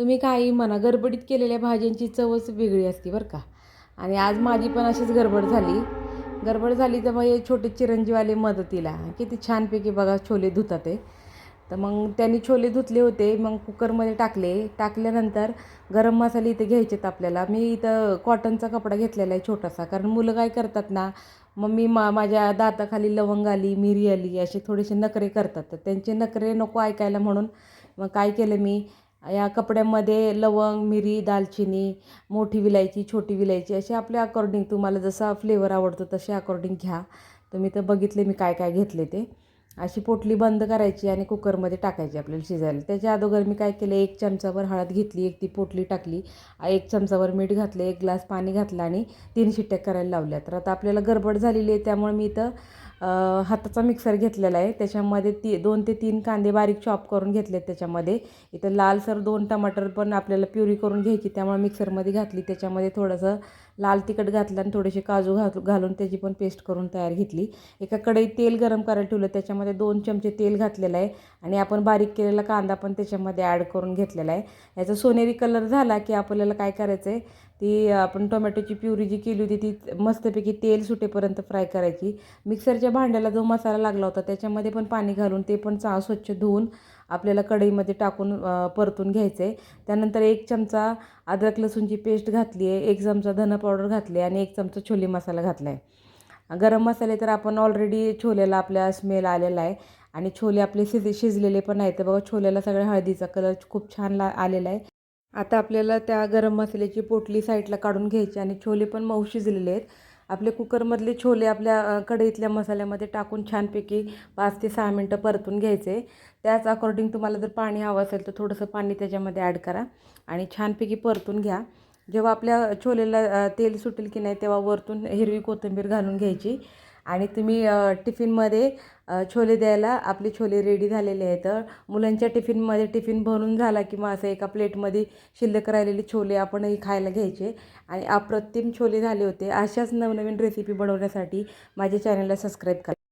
तुम्ही काही म्हणा गडबडीत केलेल्या भाज्यांची चवच वेगळी असते बरं का. आणि आज माझी पण अशीच गडबड झाली. गडबड झाली तर मग हे छोटे चिरंजीवाले मदतीला. किती छानपैकी बघा छोले धुतात ते तर मग त्यांनी छोले धुतले होते मग कुकरमध्ये टाकले. टाकल्यानंतर गरम मसाले इथे घ्यायचेत आपल्याला. मी इथं कॉटनचा कपडा घेतलेला आहे छोटासा. कारण मुलं काय करतात ना मग मी मा माझ्या दाताखाली लवंग आली मिरी आली असे थोडेसे नखरे करतात. तर त्यांचे नखरे नको ऐकायला म्हणून मग काय केलं मी या कपड्यामध्ये लवंग मिरी दालचिनी मोठी विलायची छोटी विलायची असे आपल्या अकॉर्डिंग तुम्हाला जसा फ्लेवर आवडतो तसे अकॉर्डिंग घ्या. तुम्ही तर बघितले मी काय काय घेतले ते. अशी पोटली बंद करायची आणि कुकरमध्ये टाकायची आपल्याला शिजायला. त्याच्या अगोदर मी काय केलं एक चमचाभर हळद घेतली एक ती पोटली टाकली एक चमचाभर मीठ घातलं एक ग्लास पाणी घातलं आणि तीन शिट्ट्या करायला लावल्या. तर आता आपल्याला गडबड झालेली आहे त्यामुळे मी इथं हाताचा मिक्सर घेतलेला आहे. त्याच्यामध्ये ती दोन ते तीन कांदे बारीक चॉप करून घेतलेत त्याच्यामध्ये. इथं लालसर दोन टमाटर पण आपल्याला प्युरी करून घ्यायची त्यामुळे मिक्सरमध्ये घातली. त्याच्यामध्ये थोडंसं लाल तिखट घातलं आणि थोडेसे काजू घालून त्याची पण पेस्ट करून तयार घेतली. एका कढईत तेल गरम करायला ठेवलं त्याच्यामध्ये दोन चमचे तेल घातलेलं आहे आणि आपण बारीक केलेला कांदा पण त्याच्यामध्ये ॲड करून घेतलेला आहे. याचा सोनेरी कलर झाला की आपल्याला काय करायचं आहे ती आपण टोमॅटोची प्युरी जी केली होती ती मस्तपैकी तेल सुटेपर्यंत फ्राय करायची. मिक्सरच्या भांड्याला जो मसाला लागला होता त्याच्यामध्ये पण पाणी घालून ते पण चा स्वच्छ धुवून आपल्याला कढईमध्ये टाकून परतून घ्यायचं आहे त्यानंतर एक चमचा अद्रक लसूणची पेस्ट घातली आहे एक चमचा धना पावडर घातली आहे आणि एक चमचा छोले मसाला घातला आहे गरम मसाले तर आपण ऑलरेडी छोल्याला आपल्या स्मेल आलेला आहे. आणि छोले आपले शिज शिजलेले पण आहेत. बघा छोल्याला सगळ्या हळदीचा कलर खूप छान ला आलेला आहे. आता आपल्याला त्या गरम मसाल्याची पोटली साईडला काढून घ्यायची आणि छोले पण मऊ शिजलेले आहेत. आपले कुकरमधले छोले आपल्या कढईतल्या मसाल्यामध्ये टाकून छानपैकी पाच ते सहा मिनटं परतून घ्यायचे. त्याच अकॉर्डिंग तुम्हाला जर पाणी हवं असेल तर थोडंसं पाणी त्याच्यामध्ये ॲड करा आणि छानपैकी परतून घ्या. जेव्हा आपल्या छोलेला तेल सुटेल की नाही तेव्हा वरतून हिरवी कोथिंबीर घालून घ्यायची. आणि तुम्ही टिफिनमध्ये छोले द्यायला आपले छोले रेडी झालेले आहेत. मुलांच्या टिफिनमध्ये टिफिन भरून झाला किंवा असं एका प्लेटमध्ये शिल्लक राहिलेले छोले आपणही खायला घ्यायचे. आणि अप्रतिम छोले झाले होते. अशाच नवनवीन रेसिपी बनवण्यासाठी माझ्या चॅनलला सबस्क्राईब करा.